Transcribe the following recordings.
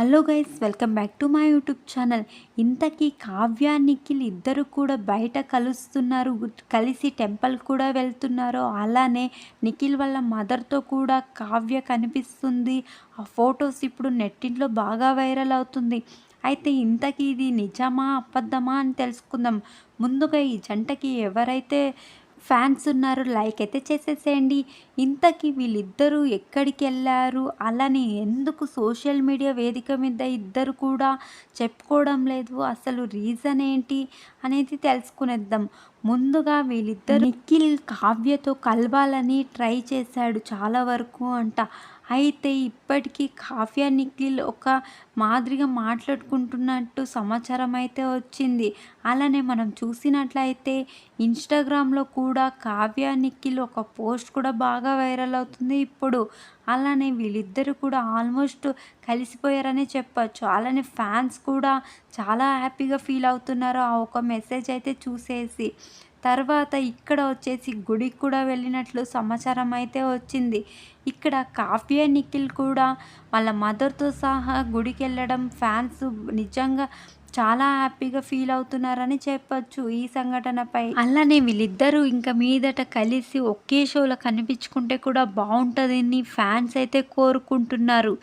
Hello guys welcome back to my YouTube channel. ఇంతకీ కావ్య నిఖిల్ ఇద్దరు కూడా బయట కలుస్తున్నారు. కలిసి టెంపుల్ కూడా వెళ్తున్నారు అలానే నిఖిల్ వాళ్ళ మదర్తో కూడా కావ్య కనిపిస్తుంది. ఆ ఫొటోస్ ఇప్పుడు నెట్టింట్లో బాగా వైరల్ అవుతుంది. అయితే ఇంతకీ ఇది నిజమా అబద్ధమా అని తెలుసుకుందాం. ముందుగా ఈ జంటకి ఎవరైతే ఫ్యాన్స్ ఉన్నారు లైక్ అయితే చేసేసేయండి. ఇంతకీ వీళ్ళిద్దరూ ఎక్కడికి వెళ్ళారు? అలానే ఎందుకు సోషల్ మీడియా వేదిక మీద ఇద్దరు కూడా చెప్పుకోవడం లేదు? అసలు రీజన్ ఏంటి? అనేది తెలుసుకునేద్దాం. ముందుగా వీళ్ళిద్దరు నిఖిల్ కావ్యతో కలవాలని ట్రై చేశాడు చాలా వరకు అంట. అయితే ఇప్పటికీ కావ్య నిఖిల్ ఒక మాదిరిగా మాట్లాడుకుంటున్నట్టు సమాచారం అయితే వచ్చింది. అలానే మనం చూసినట్లయితే ఇన్స్టాగ్రామ్లో కూడా కావ్య నిఖిల్ ఒక పోస్ట్ కూడా బాగా వైరల్ అవుతుంది ఇప్పుడు. అలానే వీళ్ళిద్దరు కూడా ఆల్మోస్ట్ కలిసిపోయారనే చెప్పచ్చు. అలానే ఫ్యాన్స్ కూడా చాలా హ్యాపీగా ఫీల్ అవుతున్నారు ఆ ఒక మెసేజ్ అయితే చూసేసి. తర్వాత ఇక్కడ వచ్చేసి గుడికి కూడా వెళ్ళినట్లు సమాచారం అయితే వచ్చింది. ఇక్కడ కావ్య నిఖిల్ కూడా వాళ్ళ మదర్తో సహా గుడికి వెళ్ళడం ఫ్యాన్స్ నిజంగా చాలా హ్యాపీగా ఫీల్ అవుతున్నారని చెప్పొచ్చు ఈ సంఘటనపై. అలానే వీళ్ళిద్దరూ ఇంకా మీదట కలిసి ఒకే షోలో కనిపించుకుంటే కూడా బాగుంటుందని ఫ్యాన్స్ అయితే కోరుకుంటున్నారు.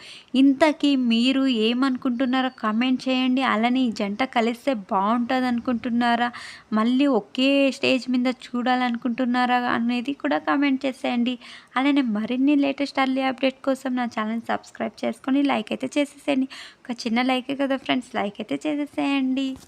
ఇంతకీ మీరు ఏమనుకుంటున్నారో కమెంట్ చేయండి. అలానే ఈ జంట కలిస్తే బాగుంటుంది అనుకుంటున్నారా మళ్ళీ ఒకే స్టేజ్ మీద చూడాలనుకుంటున్నారా అనేది కూడా కమెంట్ చేసేయండి. అలానే మరిన్ని లేటెస్ట్ అర్లీ అప్డేట్ కోసం నా ఛానల్ సబ్స్క్రైబ్ చేసుకొని లైక్ అయితే చేసేసేయండి. ఒక చిన్న లైకే కదా ఫ్రెండ్స్ లైక్ అయితే చేసేసేయండి